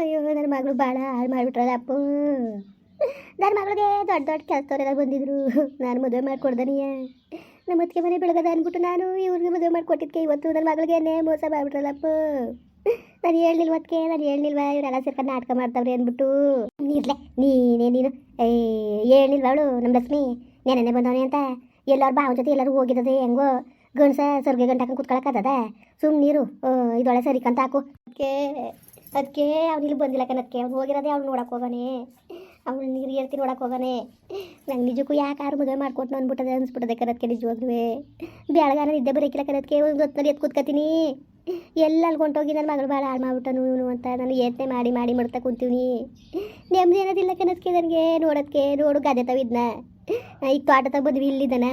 ಅಯ್ಯೋ ನನ್ನ ಮಗಳು ಭಾಳ ಹಾಳು ಮಾಡಿಬಿಟ್ರಲ್ಲ ಅಪ್ಪು. ನನ್ನ ಮಗಳಿಗೆ ದೊಡ್ಡ ದೊಡ್ಡ ಕೆಲಸದವರೆಲ್ಲ ಬಂದಿದ್ರು. ನಾನು ಮದುವೆ ಮಾಡಿಕೊಡ್ದನಿಯ. ನಮ್ಮ ಅತ್ತಿಗೆ ಮನೆ ಬೆಳಗದ ಅಂದ್ಬಿಟ್ಟು ನಾನು ಇವ್ರಿಗೆ ಮದುವೆ ಮಾಡಿಕೊಟ್ಟಿದ್ಕೆ. ಇವತ್ತು ನನ್ನ ಮಗಳಿಗೆ ಮೋಸ ಮಾಡಿಬಿಟ್ರಲ್ಲಪ್ಪ ನಾನು ಹೇಳಿಲ್ವ ಅದಕ್ಕೆ ನಾನು ಹೇಳಿಲ್ವ ಇವರೆಲ್ಲ ಸೇರ್ಕೊಂಡು ನಾಟಕ ಮಾಡ್ತಾವ್ರಿ ಅಂದ್ಬಿಟ್ಟು ನೀರ್ಲೆ ನೀನೇ, ನೀನು. ಹೇಳಿಲ್ವ ಅವಳು ನಮ್ಮ ಲಕ್ಷ್ಮಿ? ನೆನೆ ಬಂದವನೆ ಅಂತ. ಎಲ್ಲರ ಭಾವ ಜೊತೆ ಎಲ್ಲರೂ ಹೋಗಿದ್ದದೆ ಹೆಂಗೋ. ಗಣಸ ಸರ್ಗೆ ಗಂಟಕ್ಕೆ ಕುತ್ಕೊಳಕ್ಕದ ಸುಮ್ಮನೆ ನೀರು ಇದೊಳೆ ಸರಿಕಂತ ಹಾಕು. ಅದಕ್ಕೆ ಅದಕ್ಕೆ ಅವ್ನು ಇಲ್ಲಿ ಬಂದಿಲ್ಲ ಕಣಕ್ಕೆ ಅವ್ನು ಹೋಗಿರೋದೇ ಅವ್ನು ನೋಡಕ್ಕೆ ಹೋಗಾನೆ. ಅವ್ನು ನೀರು ಏರ್ತಿ ನೋಡಕ್ಕೆ ಹೋಗಾನೆ. ನಂಗೆ ನಿಜಕ್ಕೂ ಯಾರು ಮದುವೆ ಮಾಡ್ಕೊಟ್ಟು ಅಂದ್ಬಿಟ್ಟದೆ ಅನ್ಸ್ಬಿಟ್ಟದೆ ಕನದಕ್ಕೆ ನಿಜವಾಗ್ಲೂ. ಬೆಳಗಾರ ನಿದ್ದೆ ಬರೋಕಿಲ್ಲ ಕನದಕ್ಕೆ ಒಂದು ಹೊತ್ತಿನಲ್ಲಿ ಎತ್ ಕೂತ್ಕೊತೀನಿ. ಎಲ್ಲ ಅಲ್ಕೊಂಡೋಗಿ ನನ್ನ ಮಗಳು ಭಾಳ ಹಾಳು ಮಾಡ್ಬಿಟ್ಟನು ಇವನು ಅಂತ ನಾನು ಯತ್ನೆ ಮಾಡಿ ಮಾಡಿ ಮಾಡ್ತಾ ಕುಂತೀವಿ ನೆಮ್ಮದಿ ಅನ್ನೋದಿಲ್ಲ ಕನದಕ್ಕೆ ನನಗೆ. ನೋಡೋದಕ್ಕೆ ನೋಡು ಗಾದೆ ತವಿದ್ನ ಈಗ ತೋಟ ಬಂದ್ವಿ, ಇಲ್ಲಿದ್ದಾನ.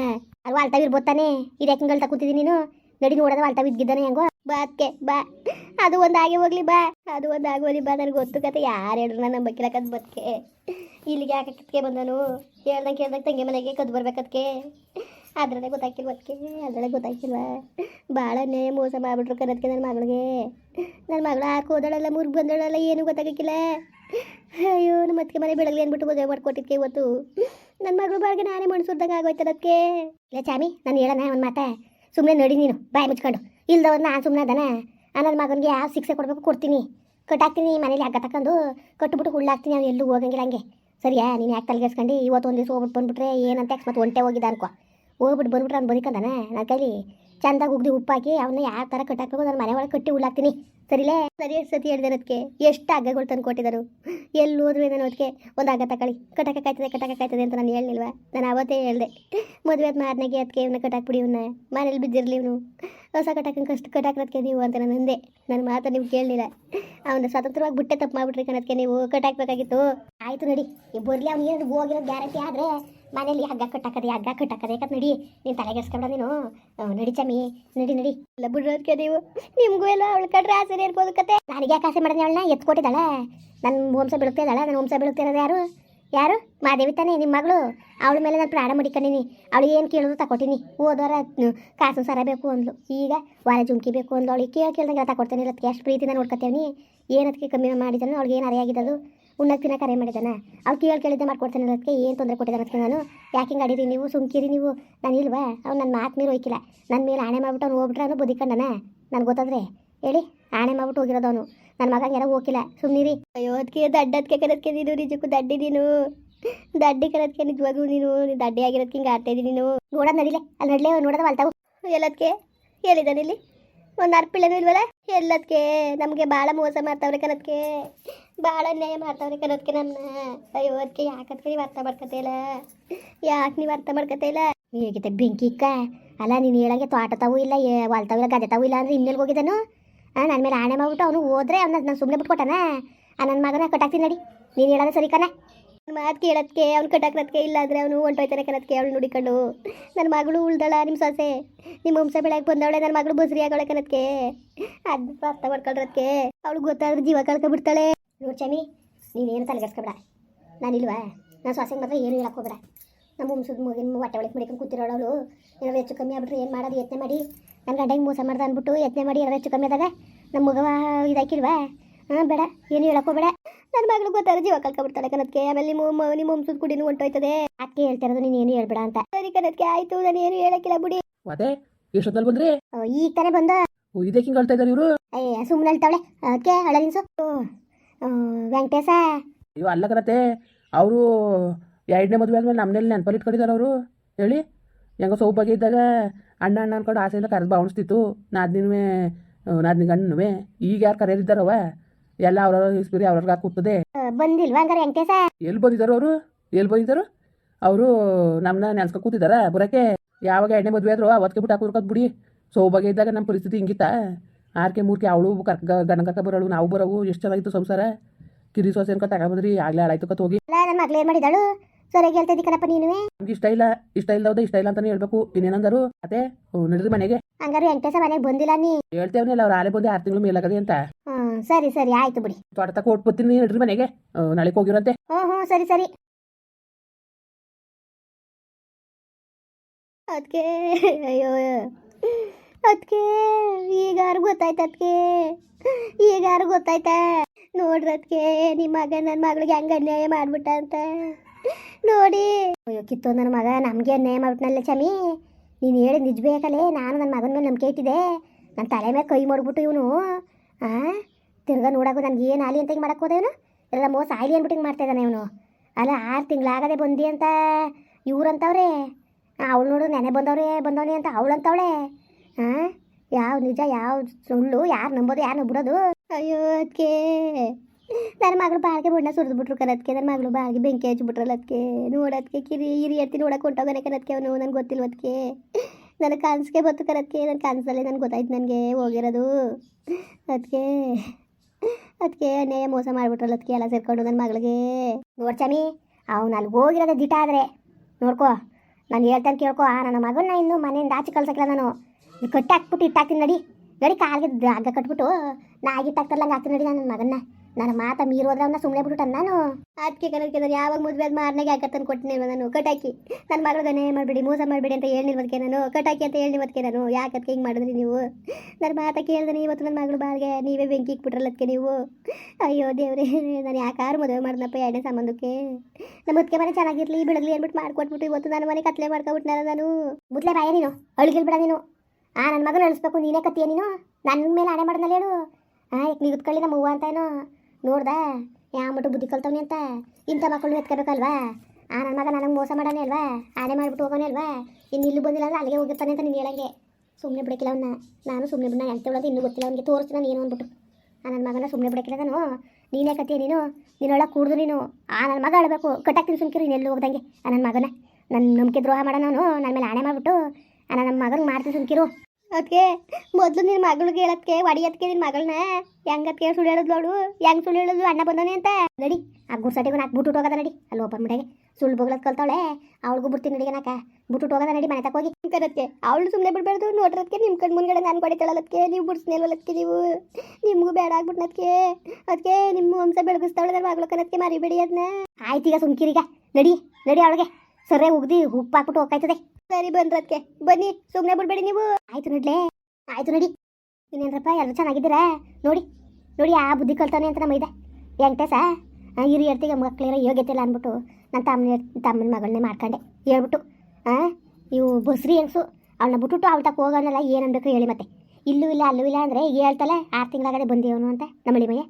ಅಲ್ಲಿ ವಾಲ್ತಾವ್ ಇರ್ಬೋತಾನೆ ಇದು ಯಾಕೆ ಹಿಂಗಳ್ತಾ ಕೂತಿದ್ದೀನಿ ನೀನು? ನಡಿ ನೋಡೋದು ವಾಲ್ತಾವ್ ಇದ್ದಿದ್ದಾನೆ ಹೆಂಗೋ. ಬಾ ಬಾ. ಅದು ಒಂದು ಆಗಿ ಹೋಗ್ಲಿ, ಬಾ. ಅದು ಒಂದು ಹೋಗ್ಲಿ, ಬಾ. ನನಗೆ ಗೊತ್ತು ಕತೆ. ಯಾರು ಹೇಳ್ರು ನಾನು ನಂಬಕ್ಕಿಲ್ಲ ಕದ್ ಬದುಕೆ. ಇಲ್ಲಿಗೆ ಯಾಕೆ ಕತ್ಕೆ ಬಂದನು? ಹೇಳ್ದಂಗೆ ಕೇಳ್ದಂಗೆ ತಂಗಿ ಮನೆಗೆ ಕದ್ದು ಬರ್ಬೇಕದ್ಕೆ ಅದ್ರಲ್ಲೇ ಗೊತ್ತಾಕಿಲ್ಲ ಅದಕ್ಕೆ ಅದರಲ್ಲೇ ಗೊತ್ತಾಕಿಲ್ಲ ಭಾಳ ಅನ್ಯಾಯ ಮೋಸ ಮಾಡ್ಬಿಟ್ರು ಕರೋದಕ್ಕೆ ನನ್ನ ಮಗಳಿಗೆ. ನನ್ನ ಮಗಳು ಹಾಕಿ ಹೋದಳಲ್ಲ, ಮುರ್ಗ್ ಬಂದಳಲ್ಲ, ಏನೂ ಗೊತ್ತಾಗಕ್ಕಿಲ್ಲ. ಅಯ್ಯೋ, ನಮ್ಮ ಅತ್ತಿಗೆ ಮನೆ ಬೆಳಗ್ಲಿ ಅಂದ್ಬಿಟ್ಟು ಮದುವೆ ಮಾಡ್ಕೊಟ್ಟಿದ್ಕೆ ಇವತ್ತು. ನನ್ನ ಮಗಳು ಬಾಳ್ಗೆ ನಾನೇ ಮನ್ಸೂರ್ದಂಗೆ ಆಗೋಯ್ತದಕ್ಕೆ ಇಲ್ಲ ಚಾಮಿ, ನಾನು ಹೇಳೋಣ ಒಂದು ಮಾತಾ. ಸುಮ್ಮನೆ ನಡಿ ನೀನು. ಬಾಯಿ ಮುಚ್ಕೊಂಡು. ಇಲ್ದವ್ರು ನಾನು ಸುಮ್ಮನೆ ಅದನ. ನನ್ನ ಮಗನಿಗೆ ಯಾವ ಶಿಕ್ಷೆ ಕೊಡಬೇಕು ಕೊಡ್ತೀನಿ. ಕಟ್ಟಾಕ್ತೀನಿ ಮನೇಲಿ ಹಗ್ಗ ತಕೊಂಡು ಕಟ್ಬಿಟ್ಟು ಹುಳ್ಳಾಕ್ತೀನಿ ಅವ್ನು ಎಲ್ಲೂ ಹೋಗಂಗಿಲ್ಲ ಹಂಗೆ. ಸರಿಯಾ, ನೀನು ಯಾಕೆ ತಲೆಗೆಸ್ಕೊಂಡು? ಇವತ್ತು ಒಂದು ದಿವಸ ಹೋಗ್ಬಿಟ್ಟು ಬಂದ್ಬಿಟ್ರೆ ಏನಂತ? ಮತ್ತೆ ಒಂಟೆ ಹೋಗಿದ್ದ ಅನ್ಕೋ. ಹೋಗ್ಬಿಟ್ಟು ಬಂದ್ಬಿಟ್ರೆ ಅವ್ನು ಬದುಕಂದಾನ ನನ್ನ ಕೈಲಿ ಚಂದಾಗಿ ಉಗ್ದಿ ಉಪ್ಪಾಕಿ ಅವನ್ನ ಯಾವ ಥರ ಕಟ್ಟಾಕ್ಬೇಕು ನನ್ನ ಮನೆ ಒಳಗೆ ಕಟ್ಟಿ ಉಳ್ಳಾಕ್ತೀನಿ ಸರಿಲೇ? ಸರಿ ಸತಿ ಹೇಳಿದೆ ಅದಕ್ಕೆ ಎಷ್ಟು ಹಗ್ಗಗಳು ತಂದು ಕೊಟ್ಟಿದ್ದರು? ಎಲ್ಲಿ ಹೋದ್ರು ನಾನು ಅದಕ್ಕೆ ಒಂದು ಹಗ್ಗ ತಗೊಳ್ಳಿ. ಕಟಕ ಕಟ್ಟಕ್ಕಾಯ್ತದೆ ಅಂತ ನಾನು ಹೇಳಿಲ್ವಾ? ನಾನು ಅವತ್ತೇ ಹೇಳಿದೆ. ಮದುವೆ ಮಾರನೆಗೆ ಅದಕ್ಕೆ ಇವನ್ನ ಕಟ್ಟಾಕ್ಬಿಡಿ ಇವನ್ನ. ಮನೇಲಿ ಬಿದ್ದಿರಲಿ ಇವನು. ಹೊಸ ಕಟಕಂಗೆ ಕಷ್ಟ ಕಟಾಕ್ರದಕ್ಕೆ ನೀವು ಅಂತ ನಾನು ಅಂದೆ. ನನ್ನ ಮಾತು ನೀವು ಕೇಳಲಿಲ್ಲ. ಅವನು ಸ್ವತಂತ್ರವಾಗಿ ಬಿಟ್ಟೆ ತಪ್ಪು ಮಾಡ್ಬಿಟ್ರಿ ಕಣದಕ್ಕೆ ನೀವು. ಕಟಾಕ್ಬೇಕಾಗಿತ್ತು ಆಯ್ತು ನಡಿ. ಬರಲಿ, ಅವ್ನಿಗೆ ಏನು ಹೋಗಿರೋ ಗ್ಯಾರಂಟಿ ಆದರೆ ಮನೇಲಿ ಹಗ್ಗ ಕಟ್ಟಾಕದೆ ಹಗ್ಗ ಕಟ್ಟಾಕದೆ ಯಾಕಂದ್ ನಡಿ ನೀನು ತಲೆಗೆಡ್ಸ್ಕೊಂಡ ನೀನು. ನಡಿ ಚಮಿ ನಡಿ ನಡಿ. ಇಲ್ಲ ಬಿಡೋದಕ್ಕೆ ನೀವು. ನಿಮಗೂ ಎಲ್ಲ ಅವಳು ಕಟ್ರೆ ಆಸೆ ಇರ್ಬೋದು ಕತೆ. ನನಗೆ ಯಾಕೆ ಆಸೆ ಮಾಡಿದೆ ಅವಳನ್ನ? ಎತ್ಕೊಟ್ಟಿದ್ದಾಳೆ. ನನ್ನ ವಂಶ ಇದ್ದಾಳೆ ನನ್ನ ವಂಶ ಬೀಳುತ್ತಿರೋದು ಯಾರು? ಯಾರು? ಮಾದೇವಿ ತಾನೇ ನಿಮ್ಮ ಮಗಳು. ಅವಳ ಮೇಲೆ ನಾನು ಪ್ರಾಣ ಮಡಿಕೊಂಡಿನಿ. ಅವಳು ಏನು ಕೇಳಿದ್ರು ತಗೊಟ್ಟಿನಿ ಹೋದವರ ಕಾಸು ಸರ ಬೇಕು ಅಂದ್ಲು. ಈಗ ವಾರ ಜುಮ್ಕಿ ಬೇಕು ಅಂದ್ಲು. ಅವಳಿಗೆ ಕೇಳಿ ಕೇಳ್ದಂಗೆ ತಗೊಡ್ತೇನೆ ಅದಕ್ಕೆ ಎಷ್ಟು ಪ್ರೀತಿನ ನೋಡ್ಕೊತೇವನಿ ಏನದಕ್ಕೆ ಕಮ್ಮಿ ಮಾಡಿದ್ರು ಅವಳಿಗೆ ಏನು ಅರಿಯಾಗಿದ್ದದು ಉಣ್ಣಕ್ಕೆ ಕರೆ ಮಾಡಿದ್ದಾನೆ? ಅವ್ಳು ಕೇಳಿ ಕೇಳಿದ್ದೆ ಮಾಡ್ಕೊಡ್ತಾನೆ ಅದಕ್ಕೆ ಏನು ತೊಂದರೆ ಕೊಟ್ಟಿದ್ದಾನೆ ಅದಕ್ಕೆ ನಾನು. ಯಾಕೆ ಹಿಂಗೆ ಅಡೀರಿ ನೀವು? ಸುಮ್ಕಿರಿ ನೀವು. ನಾನು ಇಲ್ವಾ? ಅವ್ನು ನನ್ನ ಮಾತು ಮೀರಿ ಹೋಯ್ಕಿಲ್ಲ. ನನ್ನ ಮೇಲೆ ಆಣೆ ಮಾಡ್ಬಿಟ್ಟು ಅವ್ನು ಹೋಗ್ಬಿಟ್ರೆ ಅವನು ಬದುಕಂಡನ ನನಗೆ ಗೊತ್ತಾದ್ರೆ? ಹೇಳಿ. ಆಣೆ ಮಾಡ್ಬಿಟ್ಟು ಹೋಗಿರೋದು ಅವನು. ನನ್ನ ಮಗ ಯಾರೋ ಹೋಗಿಲ್ಲ ಸುಮ್ಮನಿರಿ ಅಯ್ಯೋ ಅದಕ್ಕೆ ದಡ್ಡದಕ್ಕೆ ಕರೆದಕ್ಕೆ ನೀನು, ನಿಜಕ್ಕೂ ದಡ್ಡಿ ನೀನು. ದಡ್ಡಿ ಕರೆದಕ್ಕೆ ನಿಜವಾಗೂ ನೀನು. ನೀನು ದಡ್ಡಿ ಆಗಿರೋದಕ್ಕೆ ಹಿಂಗೆ ಆಡ್ತಾ ಇದ್ದೀನಿ ನೀನು. ನೋಡೋದು ನಡಿಲೆ. ಅಲ್ಲಿ ನಡಲೇ ನೋಡೋದು ಅಲ್ತಾವು ಎಲ್ಲದಕ್ಕೆ ಹೇಳಿದ್ದಾನೆ ಇಲ್ಲಿ? ಒಂದು ಅರ್ಪಿಳನೂ ಇಲ್ವಲ್ಲ? ಎಲ್ಲದಕ್ಕೆ ನಮಗೆ ಭಾಳ ಮೋಸ ಮಾಡ್ತಾವ್ರೆ ಕನದಕ್ಕೆ ಭಾಳ ಅನ್ಯಾಯ ಮಾಡ್ತಾವ್ರಿ ಕನದಕ್ಕೆ ನನ್ನ ಅಯ್ಯೋ ಅದಕ್ಕೆ ಯಾಕದಕ್ಕೆ ನೀವು ಅರ್ಥ ಮಾಡ್ಕತೆ ಇಲ್ಲ. ಯಾಕೆ ನೀವು ಅರ್ಥ ಇಲ್ಲ? ಹೇಗಿದೆ ಬೆಂಕಿಕ್ಕ ಅಲ್ಲ, ನೀನು ಹೇಳಂಗೆ ತೋಟತಾವು ಇಲ್ಲ ಹೊಲ್ತಾವು ಇಲ್ಲ ಗದತಾವು ಇಲ್ಲ ಅಂದ್ರೆ ಇನ್ನೆಲ್ಲಿ ಹೋಗಿದ್ದಾನು? ಆ ನನ್ನ ಮೇಲೆ ಆಣೆ ಮಾಡ್ಬಿಟ್ಟು ಅವನು ಹೋದ್ರೆ ಅವ್ನ ನಾನು ಸುಮ್ಮನೆ ಬಿಟ್ಕೊಟ್ಟಾನ ಆ ನನ್ನ ಮಗನ ಕಟ್ಟಾಕ್ತೀನಿ ನಡಿ. ನೀನು ಹೇಳೋದು ಸರಿ ಕಣ. ಮಾತು ಕೇಳೋದಕ್ಕೆ ಅವ್ನು ಕಟ್ಟಾಕ್ರದಕ್ಕೆ ಇಲ್ಲ ಅಂದರೆ ಅವನು ಹೊಂಟೋಯ್ತಾನೆ ಕಣದಕ್ಕೆ ಅವಳು ನೋಡಿಕೊಂಡು. ನನ್ನ ಮಗಳು ಉಳ್ದಳ ನಿಮ್ಮ ಸೊಸೆ. ನಿಮ್ಮ ವಂಶ ಬೆಳಗ್ಗೆ ಬಂದವಳೆ ನನ್ನ ಮಗಳು ಬಸ್ರಿ ಆಗೋಳೆ ಕನದಕ್ಕೆ ಅದು ಅರ್ಥ ಮಾಡ್ಕೊಳ್ರದಕ್ಕೆ ಅವಳು ಗೊತ್ತಾದ್ರೆ ಜೀವ ಕಳ್ಕೊಬಿಡ್ತಾಳೆ. ನೋಡು ಚಮಿ ನೀನೇನು ತಲೆಗೆಡ್ಸ್ಕೊಬೇಡ ನಾನಿಲ್ವಾ ನಾನು ಸೊಸೆಗೆ ಮಾತ್ರ ಏನು ಹೇಳಕ್ಕೆ ಹೋಗ್ಬೇಡ. ನಮ್ಮ ವಂಶದ ಮುಗಿನ ಹೊಟ್ಟೆ ಒಳಗೆ ಮಡಿಕೊಂಡು ಕೂತಿರೋಳು ಅವಳು. ಏನಾದ್ರು ಹೆಚ್ಚು ಕಮ್ಮಿ ಆಗ್ಬಿಟ್ರೆ ಏನು ಮಾಡೋದು ಯತ್ನೆ ಮಾಡಿ. ನನ್ನ ಗಂಡಂಗೆ ಮೋಸ ಮಾಡ್ದೆ ಅಂದ್ಬಿಟ್ಟು ಯತ್ನೆ ಮಾಡಿ ಏನಾದ್ರು ಹೆಚ್ಚು ಕಮ್ಮಿ ಆದಾಗ ನಮ್ಮ ಮಗವ ಇದಾಕಿಲ್ವಾ ಹಾಂ ಬೇಡ ಏನು ಹೇಳಕ್ಕೋಬೇಡ ನನ್ನ ಮಗಳು ಗೊತ್ತಾದ್ರೆ ಜೀವ ಕಳ್ಕೊಬಿಡ್ತಾಳೆ ಕನದಕ್ಕೆ ಆಮೇಲೆ ನಿಮ್ಮ ನಿಮ್ಮ ವಂಶದ ಕುಡಿನೂ ಹೊಂಟೋಯ್ತದೆ. ಅದಕ್ಕೆ ಹೇಳ್ತಿರೋದು ನೀನು ಏನು ಹೇಳ್ಬೇಡ ಅಂತ. ಸರಿ ಕನದಕ್ಕೆ ಆಯ್ತು ನಾನು ಏನು ಹೇಳಕ್ಕಿಲ್ಲ ಬಿಡಿ. ಅದೇ ಎಷ್ಟೊತ್ತಲ್ಲಿ ಬಂದ್ರಿ? ಈ ಈಗ ತಾನೇ ಬಂದ. ಇದಕ್ಕೆ ಹೇಳ್ತಾ ಇದ್ದಾರೆ ಇವರು? ಅಯ್ಯ ಸುಮ್ಮನೆ ಹೇಳ್ತಾವಳೆ ಅದಕ್ಕೆ ಹಳದಿನ್ಸು ವೆಂಕಟೇಶ? ಅಯ್ಯೋ ಅಲ್ಲ ಕರತೆ ಅವರು ಎರಡನೇ ಮದುವೆ ಆದ್ಮೇಲೆ ನಮ್ಮನೇಲಿ ನೆನಪಲ್ಲಿ ಇಟ್ಕೊಂಡಿದ್ದಾರೆ ಅವರು. ಹೇಳಿ ಹೆಂಗೋ ಸೌಭಾಗ್ಯ ಇದ್ದಾಗ ಅಣ್ಣ ಅಣ್ಣ ಅನ್ಕೊಂಡು ಆಸೆಯಿಂದ ಕರೆದು ಬಾವಣಿಸ್ತಿತ್ತು. ನಾದಿನವೇ ನಾದಿನ ಗಂಡನುವೆ ಈಗ ಯಾರು ಕರೆಯರಿದ್ದಾರವ? ಎಲ್ಲ ಅವ್ರವ್ರ ಇಸ್ಪಿರಿ ಅವ್ರವ್ರಿಗೆ ಕೂತದೆ ಆ, ಬಂದಿಲ್ವಾ ಹಂಗಾರೆ ವೆಂಕಟೇಶ? ಎಲ್ಲಿ ಬಂದಿದ್ದಾರೆ ಅವರು? ಎಲ್ಲಿ ಬಂದಿದ್ದಾರು ಅವರು ನಮ್ಮನ್ನ ನೆನ್ಸ್ಕೊ ಕೂತಿದಾರ ಬರೋಕ್ಕೆ. ಯಾವಾಗ ಎರಡನೇ ಮದುವೆ ಆದ್ರು ಅವತ್ತಿಗೆ ಬಿಟ್ಟು ಹಾಕೋದ್ ಬಿಡಿ ಸೌಭಾಗ್ಯ ಇದ್ದಾಗ ನಮ್ಮ ಪರಿಸ್ಥಿತಿ ಹಿಂಗಿತ್ತ? ಆರ್ಕೆ ಮೂರ್ಕೆ ಅವಳು ಕರ್ಕ ಗಂಡ ಕರ್ಕ ಬರೋಳು ನಾವು ಬರೋವು ಎಷ್ಟು ಚೆನ್ನಾಗಿತ್ತು ಸಂಸಾರ. ಕಿರಿ ಸೊಸೆ ಅನ್ಕೊ ತಗೊಂಬಂದ್ರಿ ಆಗ್ಲೇ ಹಾಳಾಯ್ತು ಕತ್ ಹೋಗಿ. ನನ್ನ ಮಗ್ಳು ಏನು ಮಾಡಿದಾಳು? ಸರಿಯಾಗಿ ಹೇಳ್ತಿದ್ದಿ ಕಣಪ್ಪ ನೀನು ನಮ್ಗೆ ಇಷ್ಟ ಇಲ್ಲ ಇಷ್ಟ ಇಲ್ಲದ ಇಷ್ಟ ಇಲ್ಲ ಅಂತಾನೆ ಹೇಳ್ಬೇಕು. ಇನ್ನೇನಂದರು? ಅದೇ ನಡೀರಿ ಮನೆಗೆ. ಹಂಗಾರೆ ವೆಂಕಟೇಶ ಮನೆಗೆ ಬಂದಿಲ್ಲ ನೀ? ಹೇಳ್ತೇವನಿಲ್ಲ ಅವ್ರು ಆಲೆ ಬಂದು ಆರು ತಿಂಗಳು ಮೇಲಾಗದೆ ಅಂತ. ಸರಿ ಸರಿ ಆಯ್ತು ಬಿಡಿ. ತೋಟ ತಕ ಕೊಟ್ಟು ಬರ್ತೀನಿ ನಡ್ರಿ ಮನೆಗೆ. ನಾಳೆ ಹೋಗಿರಂತೆ ಹ್ಞೂ ಹ್ಞೂ ಸರಿ ಸರಿ. ಅದಕ್ಕೆ ಅಯ್ಯೋ. ಅದಕ್ಕೆ ಈಗಾರು ಗೊತ್ತಾಯ್ತು ಅದಕ್ಕೆ ಈಗಾರು ಗೊತ್ತಾಯ್ತಾ? ನೋಡ್ರದ್ಕೆ ನಿಮ್ಮ ಮಗ ನನ್ನ ಮಗಳಿಗೆ ಹೆಂಗೆ ಅನ್ಯಾಯ ಮಾಡ್ಬಿಟ್ಟ ಅಂತ ನೋಡಿ. ಅಯ್ಯೋ, ಕಿತ್ತು ನನ್ನ ಮಗ, ನಮಗೆ ಅನ್ಯಾಯ ಮಾಡ್ಬಿಟ್ನಲ್ಲ ಚಮಿ. ನೀನು ಹೇಳಿ ನಿಜ ಬೇಕಲ್ಲೇ ನಾನು ನನ್ನ ಮಗನ ಮೇಲೆ ನಂಬಿಕೆ ಇಟ್ಟಿದ್ದೆ. ನನ್ನ ತಲೆ ಮೇಲೆ ಕೈ ಮಾಡ್ಬಿಟ್ಟು ಇವನು. ಆ? ತಿರ್ಗಾ ನೋಡೋಕು ನನಗೆ ಏನು ಆಲಿ ಅಂತ ಹಿಂಗೆ ಮಾಡಕ್ಕೆ ಹೋದ ಇವನು? ಎಲ್ಲ ಮೋಸ ಆಲಿ ಅಂದ್ಬಿಟ್ಟು ಹಿಂಗೆ ಮಾಡ್ತಾ ಇದ್ದಾನೆ ಇವನು. ಅಲ್ಲ, ಆರು ತಿಂಗಳಾಗದೆ ಬಂದಿ ಅಂತ ಇವ್ರಂತವ್ರೆ. ಅವಳು ನೋಡು, ನೆನೆ ಬಂದವ್ರೆ, ಬಂದವನೇ ಅಂತ ಅವಳಂತವಳೆ. ಹಾಂ ಯಾವ ನಿಜ, ಯಾವ ಸುಳ್ಳು, ಯಾರು ನಂಬೋದು, ಯಾರು ನಂಬಿಡೋದು? ಅಯ್ಯೋ ಅದಕ್ಕೆ ನನ್ನ ಮಗಳು ಬಾಳಿಗೆ ಬಣ್ಣ ಸುರಿದು ಬಿಟ್ರು ನನ್ನ ಮಗಳು ಬಾಳಿಗೆ ಬೆಂಕಿ ಹಚ್ಬಿಟ್ರಲ್ಲ ಅದಕ್ಕೆ ನೋಡೋದಕ್ಕೆ ಕಿರಿ, ಹಿರಿ ಎತ್ತಿ ನೋಡಕ್ಕೆ ಹೊಂಟೋಗನೆ ಕನದಕ್ಕೆ ಅವನು. ನನಗೆ ಗೊತ್ತಿಲ್ಲ ಅದಕ್ಕೆ ನನ್ನ ಕನಸಿಗೆ ಬತ್ತು ಕನದಕ್ಕೆ ನನ್ನ ಕನಸಲ್ಲಿ ನನಗೆ ಗೊತ್ತಾಯ್ತು ನನಗೆ ಹೋಗಿರೋದು. ಅದಕ್ಕೆ ಅದಕ್ಕೆ ಅನ್ಯಾಯ ಮೋಸ ಮಾಡಿಬಿಟ್ರಲ್ಲ ಅದಕ್ಕೆ ಎಲ್ಲ ಸೇರ್ಕೊಂಡು ನನ್ನ ಮಗಳಿಗೆ. ನೋಡ್ಚಾಮಿ ಅವ್ನು ಅಲ್ಲಿ ಹೋಗಿರೋದೇ ದಿಟ ಆದರೆ. ನೋಡ್ಕೋ. ನಾನು ಹೇಳ್ತಾನೆ ಕೇಳ್ಕೊ. ಆ, ನನ್ನ ಮಗನ್ನ ಇನ್ನು ಮನೆಯಿಂದ ಆಚೆ ಕಳ್ಸಕ್ಕಿಲ್ಲ ನಾನು. ಕಟ್ಟಿ ಹಾಕ್ಬಿಟ್ಟು ಇಟ್ಟಾಕ್ತೀನಿ ನಡಿ. ನಡಿ ಕಾಲಿಗೆ ಹಗ್ಗ ಕಟ್ಬಿಟ್ಟು ನಾ ಇಟ್ಟಾಕ್ತಾರಲ್ಲ ಹಂಗೆ ಹಾಕ್ತೀನಿ ನಡಿ ನನ್ನ ಮಗನ್ನ. ನನ್ನ ಮಾತ ಮೀರೋದ್ರೆ ಅವನ್ನ ಸುಮ್ಮನೆ ಬಿಟ್ಬಿಟ್ಟು ನಾನು. ಅದಕ್ಕೆ ಕನಕ್ಕೆ ನಾನು ಯಾವಾಗ ಮದುವೆ ಆದ ಮಾರನೆಗೆ ತಂದು ಕೊಟ್ಟಿನಿ ನಾನು? ಕಟಾಕಿ ನನ್ನ ಮಗಳದನ್ನೇ ಮಾಡಬೇಡಿ, ಮೋಸ ಮಾಡಬೇಡಿ ಅಂತ ಹೇಳಿರ್ವದಕ್ಕೆ ನಾನು. ಕಟಾಕಿ ಅಂತ ಹೇಳಿವದಕ್ಕೆ ನಾನು. ಯಾಕೆ ಅದಕ್ಕೆ ಹಿಂಗೆ ಮಾಡಿದ್ರಿ ನೀವು? ನನ್ನ ಮಾತಾ ಕೇಳ್ದೆ ಇವತ್ತು ನನ್ನ ಮಗಳು ಬಾಳ್ಗೆ. ನೀವೇ ಬೆಂಕಿ ಇಕ್ಬಿಟ್ರಲ್ಲ ಅದಕ್ಕೆ ನೀವು? ಅಯ್ಯೋ ದೇವ್ರೇ, ನಾನು ಯಾಕಾರು ಮದುವೆ ಮಾಡಿದ್ನಪ್ಪ ಎರಡನೇ ಸಂಬಂಧಕ್ಕೆ? ನಮ್ಮ ಮುದ್ಕೆ ಮನೆ ಚೆನ್ನಾಗಿರ್ಲಿ ಬೆಳಗ್ಲಿ ಅಂದ್ಬಿಟ್ಟು ಮಾಡ್ಕೊಟ್ಬಿಟ್ಟು ಇವತ್ತು ನನ್ನ ಮನೆ ಕತ್ಲೆ ಮಾಡ್ಕೊಬಿಟ್ನಲ್ಲ ನಾನು. ಮುದ್ಲೆ ಬಾಯ ನೀನು, ಅಳಿಗಿಲ್ ಬಿಡ ನೀನು. ಆ ನನ್ನ ಮಗನ ಅಳಿಸ್ಬೇಕು ನೀನೇ ಕತ್ತೀಯ ನೀನು? ನನ್ನ ಮೇಲೆ ಆಣೆ ಮಾಡ್ದಲ್ಲ ಹೇಳು. ಹಾಂ ಉತ್ಕೊಳ್ಳಿ ನಮ್ಮ ಹೂವು ಅಂತ ಏನೋ? ನೋಡ್ದ ಯಾವ ಮಟ್ಟು ಬುದ್ಧಿ ಕಲ್ತವ್ನಿ ಅಂತ. ಇಂಥ ಮಕ್ಕಳು ಎತ್ಕೋಬೇಕಲ್ವಾ? ಆ ನನ್ನ ಮಗ ನನಗೆ ಮೋಸ ಮಾಡೋಣ ಅಲ್ವಾ? ಆಣೆ ಮಾಡಿಬಿಟ್ಟು ಹೋಗೋನೆ ಅಲ್ವಾ? ಇನ್ನು ಇಲ್ಲಿ ಬಂದಿಲ್ಲ ಅಂದ್ರೆ ಅಲ್ಲಿಗೆ ಹೋಗಿರ್ತಾನೆ ಅಂತ ನೀನು ಹೇಳಂಗೆ. ಸುಮ್ಮನೆ ಬಿಡಕ್ಕಿಲ್ಲ ಅವನ್ನ ನಾನು ಸುಮ್ಮನೆ ಬಿಡ ಎಂತ ಇನ್ನೂ ಗೊತ್ತಿಲ್ಲ, ಅವನಿಗೆ ತೋರಿಸ್ತೀನಿ ನಾನು ಏನು ಅಂದ್ಬಿಟ್ಟು. ಆ ನನ್ನ ಮಗನ ಸುಮ್ಮನೆ ಬಿಡಕ್ಕಿಲ್ಲ ನಾನು. ನೀನೇ ಕತ್ತೀಯ ನೀನು? ನೀನೊಳಗೆ ಕೂಡ್ದು ನೀನು. ಆ ನನ್ನ ಮಗ ಅಳಬೇಕು. ಕಟ್ಟಾಕ್ತೀನಿ ಸುಮ್ಕಿರಿ ನೀನು ಎಲ್ಲಿ ಹೋಗ್ದಂಗೆ. ಆ ನನ್ನ ಮಗನ. ನನ್ನ ನಂಬಿಕೆ ದ್ರೋಹ ಮಾಡೋಣ ಅವನು ನನ್ನ ಮೇಲೆ ಆಣೆ ಮಾಡಿಬಿಟ್ಟು. ನನ್ನ ಮಗನ ಮಾಡ್ತೀನಿ ಸುಮ್ಕಿರು. ಅದಕ್ಕೆ ಮೊದಲು ನಿನ್ನ ಮಗಳಿಗೆ ಹೇಳೋದಕ್ಕೆ ಹೊಡಿಯೋದಕ್ಕೆ ನಿನ್ನ ಮಗಳನ್ನ ಹೆಂಗತ್ಗೆ ಸುಳ್ಳು ಹೇಳಿದ್ಲು ಅವಳು? ಹೆಂಗ್ ಸುಳ್ಳು ಹೇಳಿದ್ಲು? ಅಣ್ಣ ಬಂದನೆ ಅಂತ. ನಡಿ ಆ ಗುರ್ಸಾಟಿಗೆ ನಾಲ್ಕು ಬಿಟ್ಟು ಹೋಗದ ನಡಿ. ಅಲ್ಲಿ ಓಪನ್ ಸುಳ್ಳು ಬಗ್ಲತ್ ಕಲ್ತಾಳೆ ಅವಳಿಗೂ ಬಿಡ್ತೀನಿ ನಡಿಗೆ ನಾಕ ಬಿಟ್ಟು ಹೋಗದ ನಡಿ ಮನೆ ತಕ್ಕೋಗಿ ಕರತ್ಕೆ ಅವಳು ಸುಮ್ಮನೆ ಬಿಡಬಾರ್ದು. ನೋಡ್ರದಕ್ಕೆ ನಿಮ್ಮ ಕಣ್ಣು ಮುಂದ್ಗಡೆ ನಾನು ಹೊಡಿತಾಳದಕ್ಕೆ ನೀವು ಬಿಡಿಸ್ನೇಲ್ವಲ್ಲದಕ್ಕೆ ನೀವು. ನಿಮಗೂ ಬೇಡ ಆಗ್ಬಿಟ್ನದಕ್ಕೆ ಅದಕ್ಕೆ ನಿಮ್ಮ ವಂಶ ಬೆಳಗಿಸ್ತಾವಳೆ ನನ್ನ ಮಗಳು ಕನತ್ಕೆ ಮರಿಬೇಡಿ ಅದನ್ನ ಆಯ್ತೀಗ ಸುಮ್ಕಿರೀಗ. ನಡಿ ನಡಿ ಅವಳಿಗೆ. ಸರಿ ಉಗ್ದಿ ಉಪ್ಪು ಹಾಕ್ಬಿಟ್ಟು ಹೋಗ್ತಾಯ್ತದೆ ಸರಿ ಬಂದ್ರದಕ್ಕೆ ಬನ್ನಿ ಸುಮ್ಮನೆ ಬಿಡ್ಬೇಡಿ ನೀವು. ಆಯ್ತು ನೋಡ್ಲೆ. ಆಯ್ತು ನೋಡಿ. ಇನ್ನೇನ್ರಪ್ಪ, ಎಲ್ಲರೂ ಚೆನ್ನಾಗಿದ್ದೀರಾ? ನೋಡಿ ನೋಡಿ, ಆ ಬುದ್ಧಿ ಕಲ್ತಾನೆ ಅಂತ ನಮ್ಮ ಇದೆ. ವೆಂಕಟೇಶ ಹಿರಿಯ ಹೇಳ್ತಿಗೆ ಮಕ್ಕಳಿರೋ ಯೋಗ್ಯತೆ ಇಲ್ಲ ಅಂದ್ಬಿಟ್ಟು ನನ್ನ ತಮ್ಮನ ತಮ್ಮನ ಮಗಳನ್ನೇ ಮಾಡ್ಕೊಂಡೆ. ಹೇಳ್ಬಿಟ್ಟು ಹಾಂ ಇವು ಬಸ್ರಿ ಹೆಂಗ್ಸು, ಅವಳನ್ನ ಬಿಟ್ಬಿಟ್ಟು ಅವಳ ತಕ್ಕ ಹೋಗೋಣಲ್ಲ ಏನು ಹೇಳಿ ಮತ್ತೆ. ಇಲ್ಲೂ ಇಲ್ಲ, ಅಲ್ಲೂ ಇಲ್ಲ ಅಂದರೆ ಹೇಳ್ತಾಳೆ, ಆರು ತಿಂಗಳಾಗದೆ ಬಂದಿವನು ಅಂತ ನಮ್ಮಳಿ ಮಯ್ಯ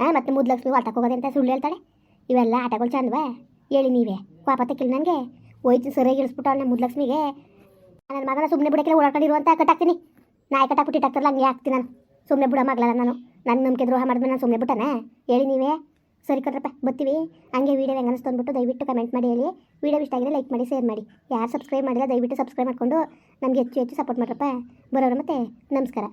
ಹಾಂ ಮತ್ತೆ ಮುದ್ಲಕ್ಷ್ಮಿ ಹೋಗೋದೆ ಅಂತ ಸುಳ್ಳು ಹೇಳ್ತಾಳೆ. ಇವೆಲ್ಲ ಆಟಗಳು ಚಂದವಾ. ಹೇಳಿ ನೀವೇ ಪಾಪ ತೆಕ್ಕಿಲ್ಲ ನನಗೆ? ಹೋಯ್ತು, ಸರಿಯಾಗಿ ಇಳಿಸ್ಬಿಟ್ಟು ಅವಳನ್ನ ಮುದ್ಲಕ್ಷ್ಮಿಗೆ ನನ್ನ ಮಗನ ಸುಮ್ಮನೆ ಬಿಡಕ್ಕೆ ಓಡಾಡ್ಕೊಂಡಿರುವಂತ ಕಟ್ಟಾಕ್ತೀನಿ ನಾಯಿ ಕಟ್ಟಾಕ್ಬಿಟ್ಟು ಇಟ್ಟಾಕ್ತಾರಲ್ಲ ಹಂಗೆ ಹಾಕ್ತೀನಿ ನಾನು. ಸುಮ್ಮನೆ ಬಿಡೋ ಮಗಳಲ್ಲ ನಾನು. ನನ್ನ ನಂಬಿಕೆ ದ್ರೋಹ ಮಾಡಿದ್ಮೇಲೆ ನಾನು ಸುಮ್ಮನೆ ಬಿಟ್ಟನೆ. ಹೇಳಿ ನೀವೇ. ಸರಿ ಕಟ್ರಪ್ಪ ಬರ್ತೀವಿ. ಹಂಗೆ ವೀಡಿಯೋ ಹೆಂಗೆ ಅನಿಸ್ತು ಅಂದ್ಬಿಟ್ಟು ದಯವಿಟ್ಟು ಕಮೆಂಟ್ ಮಾಡಿ ಹೇಳಿ. ವೀಡಿಯೋ ಇಷ್ಟ ಆಗಿದೆ ಲೈಕ್ ಮಾಡಿ ಶೇರ್ ಮಾಡಿ. ಯಾರು ಸಬ್ಸ್ಕ್ರೈಬ್ ಮಾಡಿಲ್ಲ, ದಯವಿಟ್ಟು ಸಬ್ಸ್ಕ್ರೈಬ್ ಮಾಡಿಕೊಂಡು ನಮಗೆ ಹೆಚ್ಚು ಹೆಚ್ಚು ಸಪೋರ್ಟ್ ಮಾಡ್ರಪ್ಪ. ಬರೋರು ಮತ್ತೆ, ನಮಸ್ಕಾರ.